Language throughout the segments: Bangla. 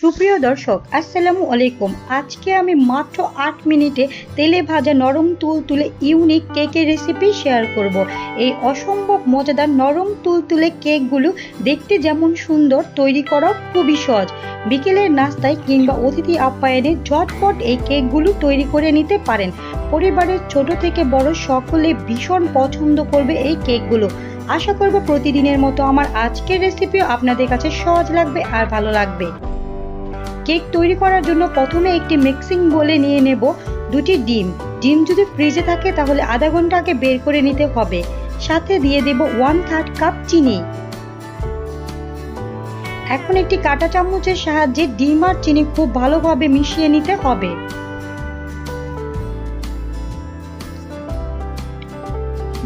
সুপ্রিয় দর্শক, আসসালামু আলাইকুম। আজকে আমি মাত্র আট মিনিটে তেলে ভাজা নরম তুল তুলে ইউনিক কেকের রেসিপি শেয়ার করব। এই অসম্ভব মজাদার নরম তুল তুলে কেকগুলো দেখতে যেমন সুন্দর, তৈরি করা খুবই সহজ। বিকেলের নাস্তায় কিংবা অতিথি আপ্যায়নে ঝটপট এই কেকগুলো তৈরি করে নিতে পারেন। পরিবারের ছোট থেকে বড় সকলে ভীষণ পছন্দ করবে এই কেকগুলো। আশা করব প্রতিদিনের মতো আমার আজকের রেসিপিও আপনাদের কাছে সহজ লাগবে আর ভালো লাগবে। কেক তৈরি করার জন্য প্রথমে একটি মিক্সিং বলে নিয়ে নেব দুটি ডিম। ডিম যদি ফ্রিজে থাকে তাহলে আধা ঘণ্টা আগে বের করে নিতে হবে। সাথে দিয়ে দেব ওয়ান থার্ড কাপ চিনি। এখন একটি কাটা চামচের সাহায্যে ডিম আর চিনি খুব ভালোভাবে মিশিয়ে নিতে হবে।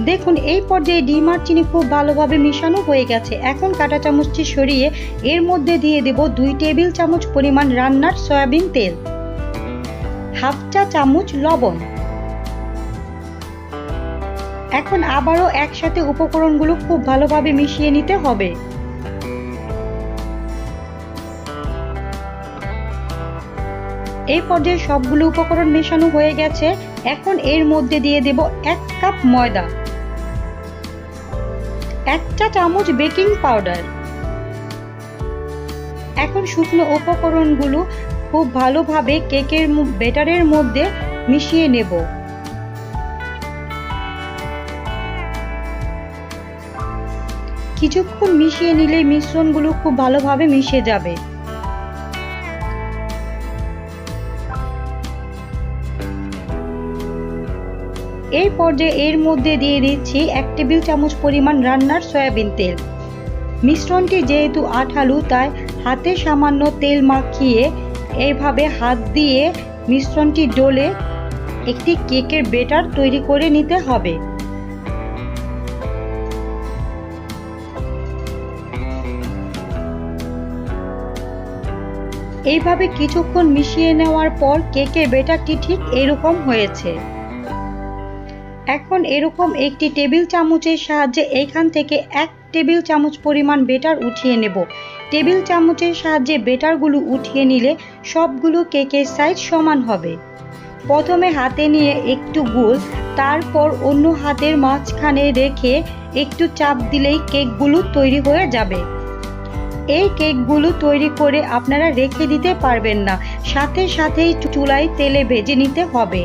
দেখুন, এই পর্যায়ে ডিম আর চিনি খুব ভালোভাবে মিশানো হয়ে গেছে। এখন কাঁটা চামচটি সরিয়ে এর মধ্যে দিয়ে দেব দুই টেবিল চামচ পরিমাণ রান্নার সয়াবিন তেল, হাফ চা চামচ লবণ। এখন আবারও একসাথে উপকরণগুলো খুব ভালোভাবে মিশিয়ে নিতে হবে। এই পর্যায়ে সবগুলো উপকরণ মেশানো হয়ে গেছে। এখন এর মধ্যে দিয়ে দেব এক কাপ ময়দা। একটা চামচ বেকিং পাউডার। এখন শুকনো উপকরণগুলো খুব ভালোভাবে কেকের বেটারের মধ্যে মিশিয়ে নেব। কিছুক্ষণ মিশিয়ে নিলে মিশ্রণগুলো খুব ভালোভাবে মিশে যাবে। এই পর্যায়ে এর মধ্যে দিয়ে দিচ্ছি এক টেবিল চামচ পরিমাণ রান্নার সয়াবিন তেল। মিশ্রণটি যেহেতু আঠালু তাই হাতে সামান্য তেল মাখিয়ে এইভাবে হাত দিয়ে মিশ্রণটি ডলে একটি কেকের বেটার তৈরি করে নিতে হবে। এইভাবে কিছুক্ষণ মিশিয়ে নেওয়ার পর কেকের বেটারটি ঠিক এরকম হয়েছে। এখন এরকম একটি টেবিল চামচের সাহায্যে এইখান থেকে এক টেবিল চামচ পরিমাণ বেটার উঠিয়ে নেব। টেবিল চামচের সাহায্যে বেটারগুলো উঠিয়ে নিলে সবগুলো কেকের সাইজ সমান হবে। প্রথমে হাতে নিয়ে একটু গোল, তারপর অন্য হাতের মাঝখানে রেখে একটু চাপ দিলেই কেকগুলো তৈরি হয়ে যাবে। এই কেকগুলো তৈরি করে আপনারা রেখে দিতে পারবেন না। সাথে সাথেই চুলায় তেলে ভেজে নিতে হবে।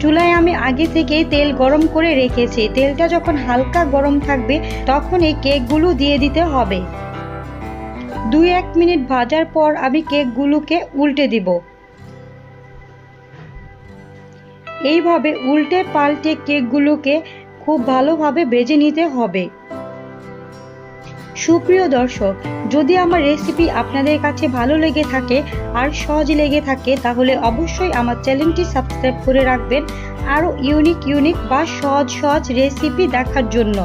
চুলায় আমি আগে থেকে তেল গরম করে রেখেছি। তেলটা যখন হালকা গরম থাকবে তখন এই কেকগুলো দিয়ে দিতে হবে। দুই এক মিনিট ভাজার পর আমি কেকগুলোকে উল্টে দিব। এইভাবে উল্টে পাল্টে কেকগুলোকে খুব ভালোভাবে বেজে নিতে হবে। সুপ্রিয় দর্শক, যদি আমার রেসিপি আপনাদের কাছে ভালো লেগে থাকে আর সহজ লেগে থাকে, তাহলে অবশ্যই আমার চ্যানেলটি সাবস্ক্রাইব করে রাখবেন আরও ইউনিক ইউনিক বা সহজ সহজ রেসিপি দেখার জন্য।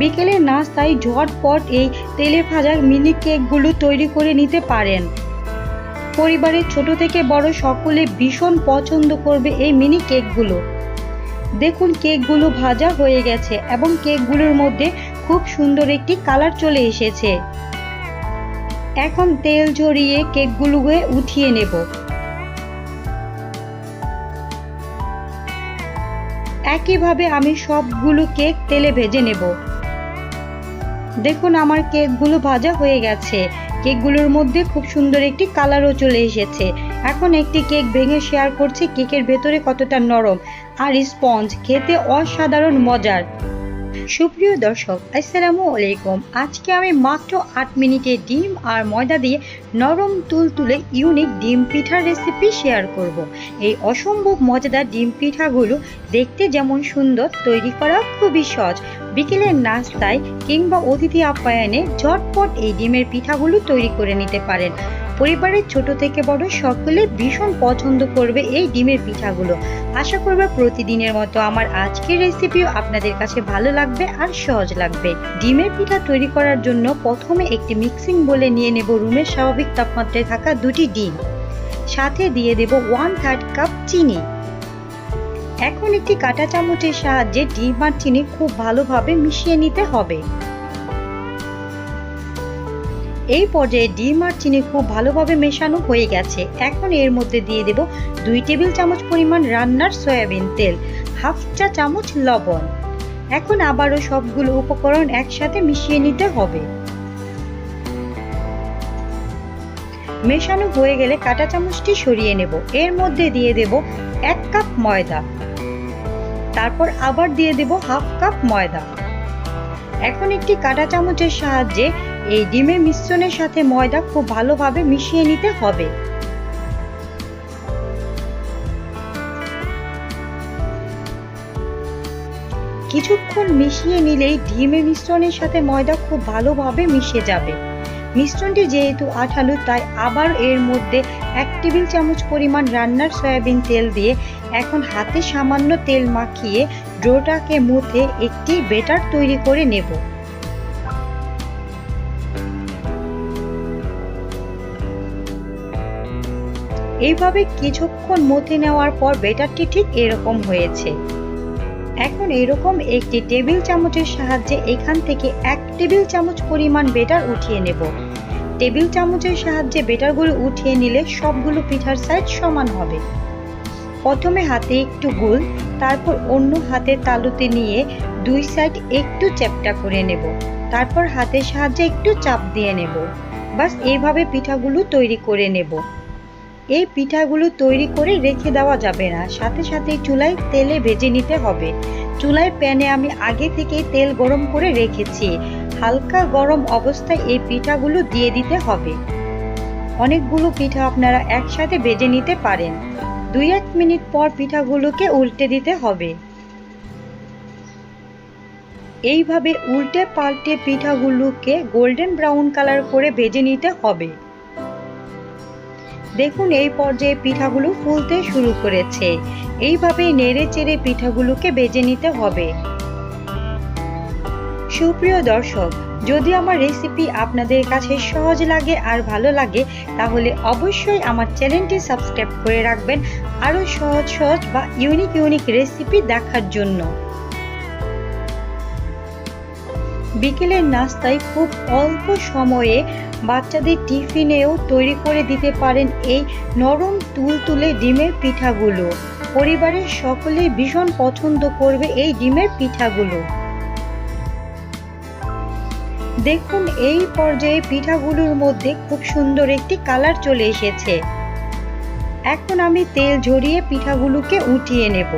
বিকেলের নাস্তায় ঝটপট এই তেলে ভাজা মিনি কেকগুলো তৈরি করে নিতে পারেন। পরিবারের ছোট থেকে বড় সকলে ভীষণ পছন্দ করবে এই মিনি কেকগুলো দেখুন কেকগুলো ভাজা হয়ে গেছে এবং কেকগুলোর মধ্যে খুব সুন্দর একটি কালার চলে এসেছে। এখন তেল ঝরিয়ে কেকগুলোকে উঠিয়ে নেব। একইভাবে আমি সবগুলো কেক তেলে ভেজে নেব। দেখুন আমার কেকগুলো ভাজা হয়ে গেছে। কেকগুলোর মধ্যে খুব সুন্দর একটি কালারও চলে এসেছে। এখন একটি কেক ভেঙে শেয়ার করছি, কেকের ভেতরে কতটা নরম আর স্পঞ্জ, খেতে অসাধারণ মজার। সুপ্রিয় দর্শক, আসসালামু আলাইকুম। আজকে আমি মাত্র আট মিনিটে ডিম আর ময়দা দিয়ে নরম তুল তুলে ইউনিক ডিম পিঠার রেসিপি শেয়ার করব। এই অসম্ভব মজাদার ডিম পিঠাগুলো দেখতে যেমন সুন্দর, তৈরি করা খুবই সহজ। বিকেলের নাস্তায় কিংবা অতিথি আপ্যায়নে ঝটপট এই ডিমের পিঠাগুলো তৈরি করে নিতে পারেন। পরিবারের ছোট থেকে বড় সকলে ভীষণ পছন্দ করবে এই ডিমের পিঠাগুলো। আশা করব প্রতিদিনের মতো আমার আজকের রেসিপিও আপনাদের কাছে ভালো লাগবে আর সহজ লাগবে। ডিমের পিঠা তৈরি করার জন্য প্রথমে একটি মিক্সিং বলে নিয়ে নেব রুমের স্বাভাবিক তাপমাত্রায় থাকা দুটি ডিম। সাথে দিয়ে দেব ওয়ান থার্ড কাপ চিনি। এখন একটি কাঁটা চামচের সাহায্যে ডিম আর চিনি খুব ভালোভাবে মিশিয়ে নিতে হবে। এই পর্যায়ে ডিম আর চিনি খুব ভালোভাবে মেশানো হয়ে গেছে। এখন এর মধ্যে দিয়ে দেব দুই টেবিল চামচ পরিমাণ রান্নার সয়াবিন তেল, হাফ চা চামচ লবণ। এখন আবারও সবগুলো উপকরণ একসাথে মিশিয়ে নিতে হবে। মেশানো হয়ে গেলে কাঁটা চামচটি সরিয়ে নেব। এর মধ্যে দিয়ে দেব এক কাপ ময়দা। তারপর আবার দিয়ে দেব হাফ কাপ ময়দা। এখন একটি কাঁটা চামচের সাহায্যে এই ডিমের মিশ্রণের সাথে ময়দা খুব ভালোভাবে মিশিয়ে নিতে হবে। কিছুক্ষণ মিশিয়ে নিলেই ডিমের মিশ্রণের সাথে ময়দা খুব ভালোভাবে মিশে যাবে। মিশ্রণটি যেহেতু আঠালো, তাই আবার এর মধ্যে এক টেবিল চামচ পরিমাণ রান্নার সয়াবিন তেল দিয়ে এখন হাতে সামান্য তেল মাখিয়ে ডোটাকে মুথে একটি বেটার তৈরি করে নেব। এইভাবে কিছুক্ষণ মথে নেওয়ার পর বেটারটি ঠিক এরকম হয়েছে। এখন এরকম একটি টেবিল চামচের সাহায্যে এখান থেকে এক টেবিল চামচ পরিমাণ বেটার উঠিয়ে নেব। টেবিল চামচের সাহায্যে বেটারগুলো উঠিয়ে নিলে সবগুলো পিঠার সাইজ সমান হবে। প্রথমে হাতে একটু গোল, তারপর অন্য হাতের তালুতে নিয়ে দুই সাইড একটু চ্যাপটা করে নেব। তারপর হাতের সাহায্যে একটু চাপ দিয়ে নেব। বাস এইভাবে পিঠাগুলো তৈরি করে নেব। এই পিঠাগুলো তৈরি করে রেখে দেওয়া যাবে না। সাথে সাথে চুলায় তেলে ভেজে নিতে হবে। চুলায় প্যানে আমি আগে থেকেই তেল গরম করে রেখেছি। হালকা গরম অবস্থায় এই পিঠাগুলো দিয়ে দিতে হবে। অনেকগুলো পিঠা আপনারা একসাথে ভেজে নিতে পারেন। দুই এক মিনিট পর পিঠাগুলোকে উল্টে দিতে হবে। এইভাবে উল্টে পাল্টে পিঠাগুলোকে গোল্ডেন ব্রাউন কালার করে ভেজে নিতে হবে। দেখুন এই পর্যায়ে পিঠাগুলো ফুলতে শুরু করেছে। এইভাবে নেড়ে চেড়ে পিঠাগুলোকে বেজে নিতে হবে। সুপ্রিয় দর্শক, যদি আমার রেসিপি আপনাদের কাছে সহজ লাগে আর ভালো লাগে, তাহলে অবশ্যই আমার চ্যানেলটি সাবস্ক্রাইব করে রাখবেন আরও সহজ সহজ বা ইউনিক ইউনিক রেসিপি দেখার জন্য। বিকেলের নাস্তায় খুব অল্প সময়ে বাচ্চাদের টিফিনেও তৈরি করে দিতে পারেন এই নরম তুলতুলে ডিমের পিঠাগুলো। পরিবারের সকলে ভীষণ পছন্দ করবে এই ডিমের পিঠাগুলো। দেখুন, এই পর্যায়ে পিঠাগুলোর মধ্যে খুব সুন্দর একটি কালার চলে এসেছে। এখন আমি তেল ঝরিয়ে পিঠাগুলোকে উঠিয়ে নেব।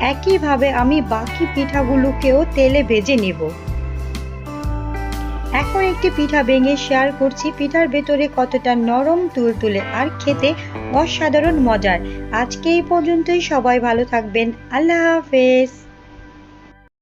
একইভাবে আমি বাকি পিঠাগুলোকেও তেলে ভেজে নেব। এখন একটি পিঠা ভেঙে শেয়ার করছি। পিঠার ভেতরে কতটা নরম তুল তুলে আর খেতে অসাধারণ মজার। আজকে এই পর্যন্তই। সবাই ভালো থাকবেন। আল্লাহ হাফেজ।